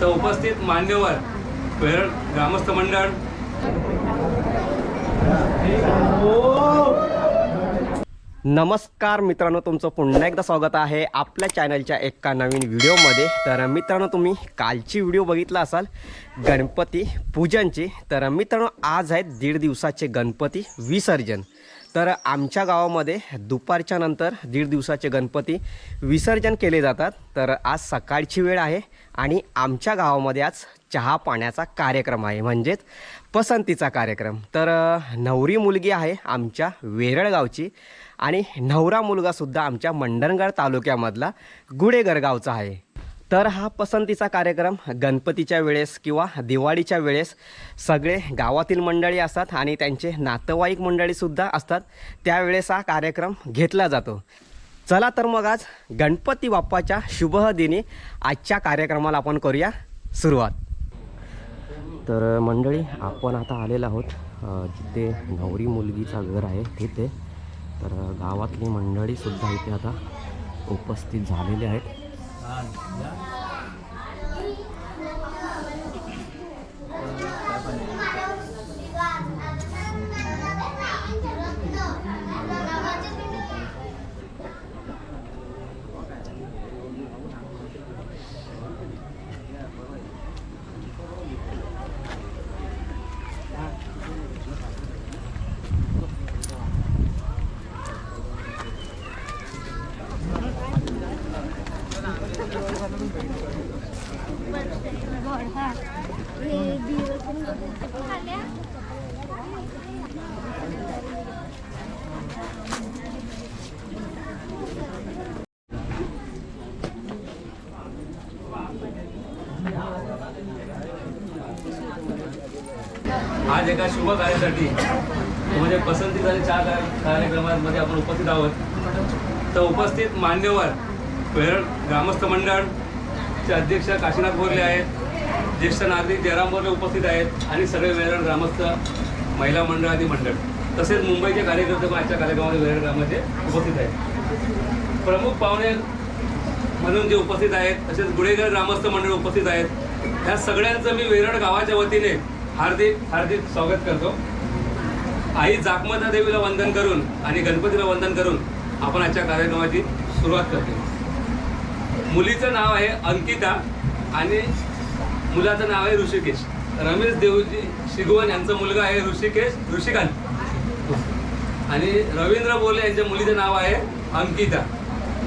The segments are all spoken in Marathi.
तर उपस्थित मान्यवर वेरळ ग्रामस्थ मंडळ. नमस्कार मित्रांनो तुमचं पुन्हा एकदा स्वागत आहे आपल्या चॅनलच्या एका नवीन व्हिडिओमध्ये. तर मित्रांनो तुम्ही कालची व्हिडिओ बघितला असाल गणपती पूजनची. तर मित्रांनो आज आहेत दीड दिवसाचे गणपती विसर्जन. तर आमच्या गावामध्ये दुपारच्या नंतर दीड दिवसाचे गणपती विसर्जन केले जातात. तर आज सकाळची वेळ आहे आणि आमच्या गावामध्ये आज चहा पाण्याचा कार्यक्रम आहे. म्हणजेच पसंतीचा कार्यक्रम. तर नवरी मुलगी आहे आमच्या वेरळगावची आणि नवरा मुलगासुद्धा आमच्या मंडणगड तालुक्यामधला गुडेगर गावचा आहे. तर हा पसंतीचा कार्यक्रम गणपतीच्या वेळेस किंवा दिवाळीच्या वेळेस सगळे गावातील मंडळी असतात आणि त्यांचे नातेवाईक मंडळीसुद्धा असतात. त्यावेळेस हा कार्यक्रम घेतला जातो. चला तर मग आज गणपती बाप्पाच्या शुभदिनी आजच्या कार्यक्रमाला आपण करूया सुरुवात. तर मंडळी आपण आता आलेलो आहोत जिथे नवरी मुलगीचा घर आहे तिथे. तर गावातली मंडळीसुद्धा इथे आता उपस्थित झालेली आहेत. Saan? Yan? आज एका शुभ कार्यासाठी म्हणजे पसंती झाली चार कार्य- कार्यक्रमांमध्ये आपण उपस्थित आहोत. तर उपस्थित मान्यवर ग्रामस्थ ग्रामस्थ चे अध्यक्ष काशीनाथ बोरले आहेत ज्येष्ठ नागरिक जयराम बोरले उपस्थित आहेत आणि सगळे वेरळ ग्रामस्थ महिला मंडळ आदी मंडळ. तसेच मुंबईचे कार्यकर्ते पण आजच्या कार्यक्रमामध्ये वेरळ ग्रामाचे उपस्थित आहेत. प्रमुख पाहुणे म्हणून जे उपस्थित आहेत तसेच गुडेगर ग्रामस्थ मंडळ उपस्थित आहेत ह्या सगळ्यांचं मी वेरड गावाच्या वतीने हार्दिक हार्दिक स्वागत करतो. आई जागमाता देवीला वंदन करून आणि गणपतीला वंदन करून आपण आजच्या कार्यक्रमाची सुरुवात करतो. मुलीचं नाव आहे अंकिता आणि मुलाचं नाव आहे ऋषिकेश. रमेश देवजी शिगवण यांचा मुलगा आहे ऋषिकेश ऋषिकांत. आणि रवींद्र बोले यांच्या मुलीचं नाव आहे अंकिता.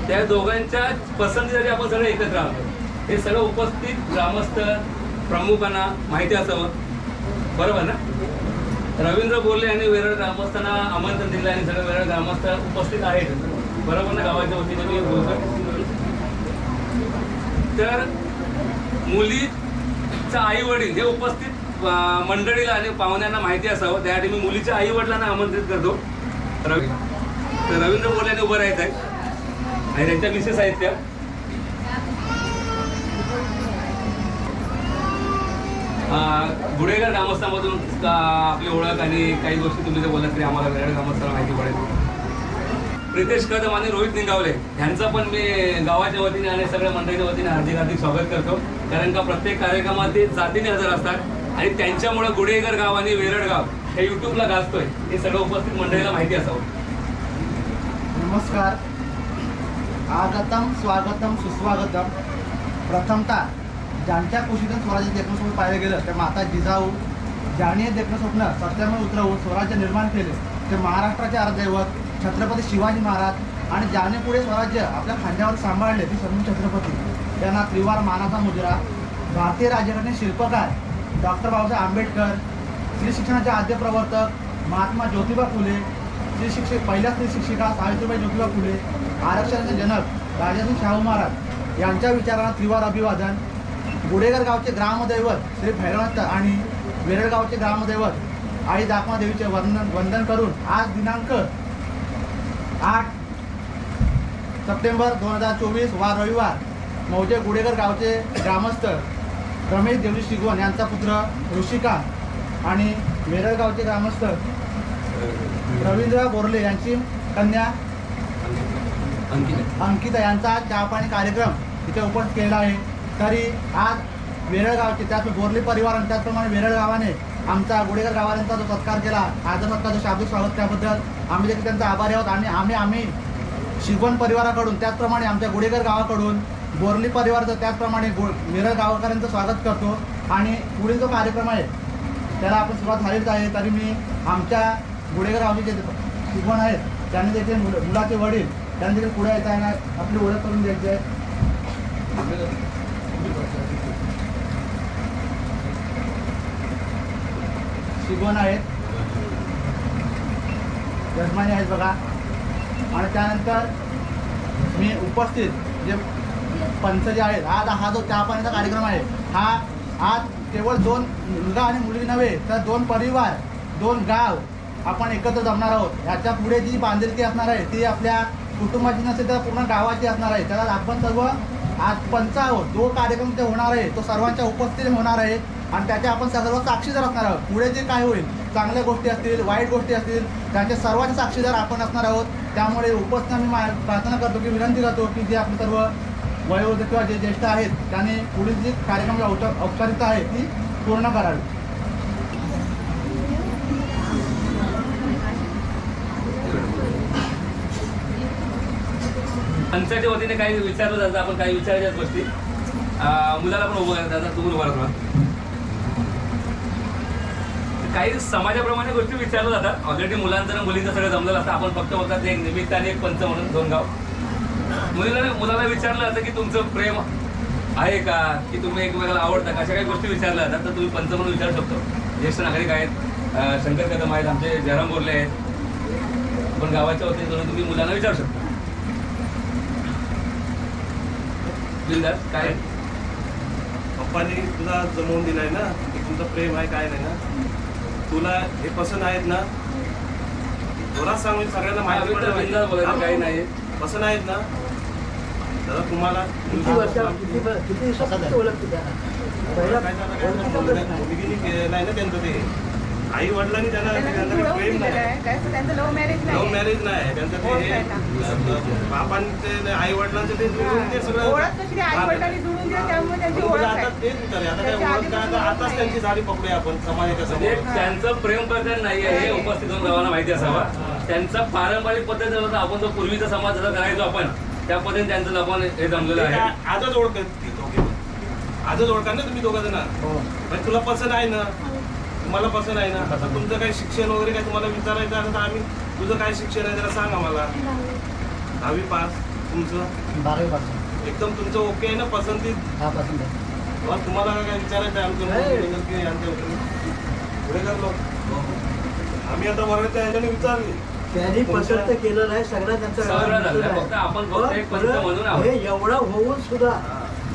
त्या दोघांच्या पसंतीसाठी आपण सगळे एकत्र आहोत. हे सगळं उपस्थित ग्रामस्थ प्रमुखांना माहिती असावं. बरोबर ना? रवींद्र बोले यांनी वेरळ ग्रामस्थांना आमंत्रण दिलं आणि सगळे वेरळ ग्रामस्थ उपस्थित आहेत. बरोबर ना? गावाच्या वतीने मी बोलतो तर मुलीचा आई वडील हे उपस्थित मंडळीला आणि पाहुण्यांना माहिती असावं. त्यासाठी मी मुलीच्या आई वडिलांना आमंत्रित करतो. रवी तर रवींद्र बोरले उभं राहायचं आहे आणि त्यांच्या मिसेस आहेत त्या. अं, गुडेगर आपली ओळख आणि काही गोष्टी तुम्ही जर बोललात तरी आम्हाला वेगळ्या ग्रामस्थांना माहिती पडेल. प्रितेश कदम आणि रोहित निंगावले. यांचं पण मी गावाच्या वतीने आणि सगळ्या मंडळीच्या वतीने हार्दिक हार्दिक स्वागत करतो. कारण का प्रत्येक कार्यक्रमात ते जातीने हजर असतात आणि त्यांच्यामुळे गुडेगर गाव आणि वेरड गाव हे युट्यूबला गाजतोय. हे सगळं उपस्थित मंडळीला माहिती असावं. नमस्कार. आगतम स्वागतम सुस्वागतम. प्रथमतः ज्यांच्या कुशीतून स्वराज्य देखणं स्वप्न पाहिलं गेलं ते माता जिजाऊ ज्याने देखणं स्वप्न सत्यामध्ये उतरवून स्वराज्य निर्माण केले ते महाराष्ट्राचे अर्धदैवत छत्रपती शिवाजी महाराज आणि ज्याने पुढे स्वराज्य आपल्या खांद्यावर सांभाळले ते सर्व छत्रपती. त्यांना त्रिवार मानाचा मुजरा भारतीय राजकारणे शिल्पकार डॉक्टर बाबासाहेब आंबेडकर स्त्री शिक्षणाचे आद्य प्रवर्तक महात्मा ज्योतिबा फुले स्त्री शिक्षक पहिल्या स्त्री शिक्षिका सावित्रीबाई ज्योतिबा फुले आरक्षणाचे जनक राजासिंग शाहू महाराज यांच्या विचारांना त्रिवार अभिवादन. गुडेगर गावचे ग्रामदैवत श्री भैरवनाथ आणि वेरळगावचे ग्रामदैवत आई दाखमा देवीचे वंदन वंदन करून आज दिनांक आठ सप्टेंबर दोन हजार चोवीस वार रविवार मौजे गुडेगर गावचे ग्रामस्थ रमेश देवजी शिगवण यांचा पुत्र ऋषिकांत आणि वेरळ गावचे ग्रामस्थ रवींद्र बोरले यांची कन्या अंकिता यांचा चहा पाणी कार्यक्रम तिथे उपस्थित केला आहे. तरी आज वेरळ गावचे त्यात बोरली परिवार आणि त्याचप्रमाणे वेरळ गावाने आमचा गुडेकर गावाने जो सत्कार केला आदर सत्कारचं शाब्दिक स्वागत त्याबद्दल आम्ही देखील त्यांचा आभारी आहोत. आणि आम्ही आम्ही शिकवण परिवाराकडून त्याचप्रमाणे आमच्या गुडेकर गावाकडून बोरली परिवाराचं त्याचप्रमाणे गो मिरळ गावकऱ्यांचं स्वागत करतो. आणि पुढील जो कार्यक्रम आहे त्याला आपण सुरुवात झालीच आहे. तरी मी आमच्या गुडेकर गावचे जे शिकवण आहेत त्यांनी देखील मुल मुलाचे वडील त्यांनी देखील पुढे येत आहे आपली ओळख करून द्यायची आहे. शिकवण आहेत. यजमानी आहेत बघा. आणि त्यानंतर मी उपस्थित जे पंच जे आहेत आज हा जो त्या पाण्याचा कार्यक्रम आहे हा आज केवळ दोन मुलगा आणि मुलगी नव्हे तर दोन परिवार दोन गाव आपण एकत्र जमणार आहोत. ह्याच्या पुढे जी बांधिलकी असणार आहे ती आपल्या कुटुंबाची नसेल तर पूर्ण गावाची असणार आहे. त्याला आपण सर्व आज पंच आहोत जो कार्यक्रम ते होणार आहे तो सर्वांच्या उपस्थितीत होणार आहे. आणि त्याच्या आपण सर्व साक्षीदार असणार आहोत. पुढे जे काय होईल चांगल्या गोष्टी असतील वाईट गोष्टी असतील त्यांच्या सर्वांचे साक्षीदार आपण असणार आहोत. त्यामुळे उपस्थित मी प्रार्थना करतो की विनंती करतो की जे आपले सर्व वयोवृद्ध किंवा जे ज्येष्ठ आहेत त्याने पुढील जी कार्यक्रम औपचारिकता आहे ती पूर्ण करावी. पंचायती वतीने काही विचारलं जातं आपण काही विचारायच्या गोष्टी. मुलाला पण उभं करायचं तुम्ही उभं राहतो काही समाजाप्रमाणे गोष्टी विचारल्या जातात. ऑलरेडी मुलांचं आणि मुलींचं सगळं जमलेलं असतं. आपण फक्त बोलतात एक निमित्त आणि एक पंच म्हणून दोन गाव. मुलीला मुलाला विचारलं जातं की तुमचं प्रेम आहे का? की तुम्ही एकमेकाला आवडता का? अशा काही गोष्टी विचारल्या जातात. तर तुम्ही पंच म्हणून विचारू शकतो. ज्येष्ठ नागरिक आहेत. शंकर कदम आहेत. आमचे जयराम बोरले आहेत. पण गावाच्या वतीने तुम्ही मुलांना विचारू शकता. बिंदास काय? पप्पानी तुला जमवून दिलाय ना? की तुमचं प्रेम आहे काय नाही ना? तुला हे पसंत आहेत ना? जोरात सांगून सगळ्यांना माहिती पडलं काही नाही. पसंत आहेत ना? दादा तुम्हाला किती वर्ष किती ओळखते पहिला? मुलगीने केलंय ना त्यांचं ते? आई वडिलांनी त्यांना प्रेम नाही. त्यांचं लव्ह मॅरेज नाही मॅरेज नाही त्यांचं ते बापांचे आई वडिलांचं ते जुळून ते सगळं म्हणजे त्यांचं प्रेम प्रकरण नाही आहे हे उपस्थित गावाला माहिती असावं. त्यांचा पारंपरिक पद्धत होता आपण जो पूर्वीचा समाज जसा करायचो आपण त्या पद्धतीने त्यांचं लपन हे जमलेलं ते आहे. आजच ओळखत. आजच ओळखा ना तुम्ही दोघं जण? हो. म्हणजे तुला पसंत आहे ना? तुम्हाला पसंत आहे ना? आता तुमचं काही शिक्षण वगैरे काय तुम्हाला विचारायचं आहे तर आम्ही तुझं काय शिक्षण आहे जरा सांग आम्हाला. दहावी पास. तुमचं? बारावी पासून एकदम तुमचं ओके आहे ना? पसंतीत दहा पासून आहे. मग तुम्हाला काय विचारायचं आहे आमचं? की आमच्या पुढे करलो आम्ही आता वर्गाच्या ह्याच्याने विचारली. त्यांनी पसंत केलं नाही सगळं त्यांचं सगळं झालं. फक्त आपण फक्त एक पंच म्हणून आहोत. हे एवढा होऊन सुद्धा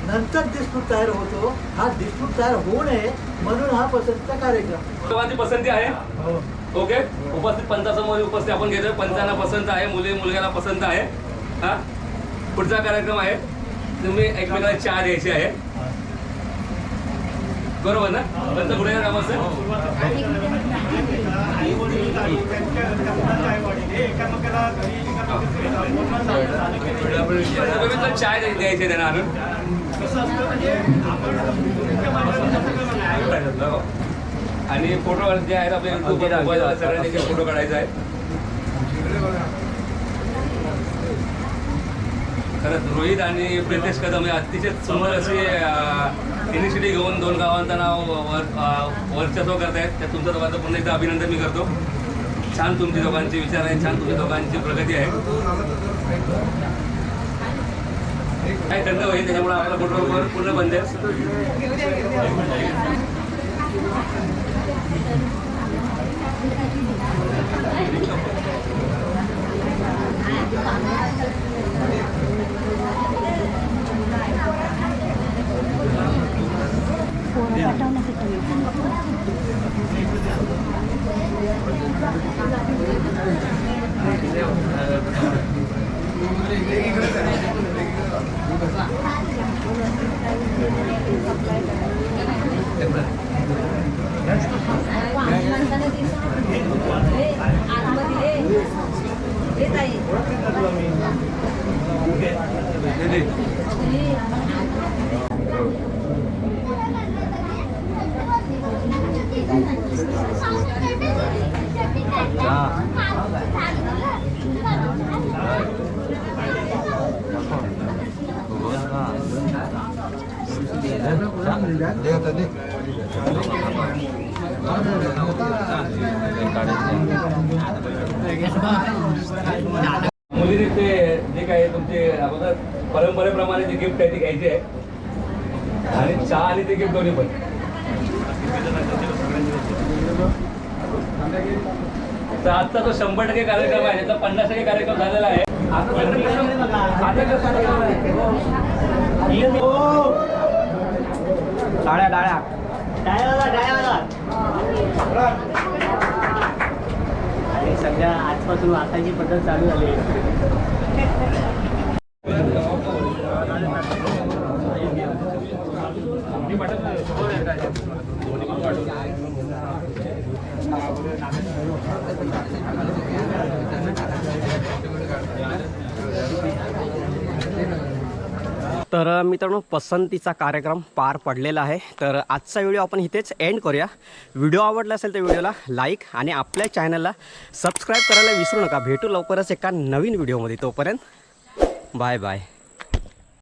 नंतर डिस्प्यूट तयार होतो. हा डिस्प्यूट तयार होऊ नये म्हणून हा पसंतीचा कार्यक्रम. पसंती आहे. हो. ओके? उपस्थित पंचासमोर उपस्थित आपण घेतोय. पंचांना पसंत आहे मुली मुलग्याला पसंत आहे. हा? पुढचा कार्यक्रम आहे. तुम्ही एकमेकाला चहा द्यायची आहे. बरोबर ना? पंच पुढे तुम्ही चाय द्यायची त्यांना आणून आणि फोटो जे आहेत आपले युट्यूब मोबाईल सगळ्यांनी फोटो काढायचा आहे खरंच रोहित आणि प्रितेश कदम हे अतिशय सुंदर अशी इनिशिएटिव्ह घेऊन दोन गावांचं नाव वर अं, वर्चस्व करतायत. त्या तुमच्या दोघांचं पुन्हा एकदा अभिनंदन मी करतो. छान तुमची दोघांचे विचार आहे छान तुमच्या दोघांची प्रगती आहे. काय थंड होईल त्याच्यामुळे आपला फोटो पूर्ण बंद आहे. 되게 그래. मुलीने ते जे काही तुमचे अगोदर परंपरेप्रमाणे जे गिफ्ट आहे ते घ्यायचे आहे. आणि चहा आणि ते गिफ्ट दोन्ही पण. तर आजचा तो शंभर टक्के कार्यक्रम आहे त्याचा पन्नास टक्के कार्यक्रम झालेला आहे. आहे? डाळ्या डाळ्या. आणि सध्या आजपासून वाचायची पद्धत चालू झाली तर मित्रांनो पसंतीचा कार्यक्रम पार पडलेला आहे. तर आजचा व्हिडिओ आपण इथेच एंड करूया. व्हिडिओ आवडला असेल तर व्हिडिओला लाईक आणि आपल्या चॅनलला सबस्क्राईब करायला विसरू नका. भेटू लवकरच एका नवीन व्हिडिओमध्ये तोपर्यंत बाय बाय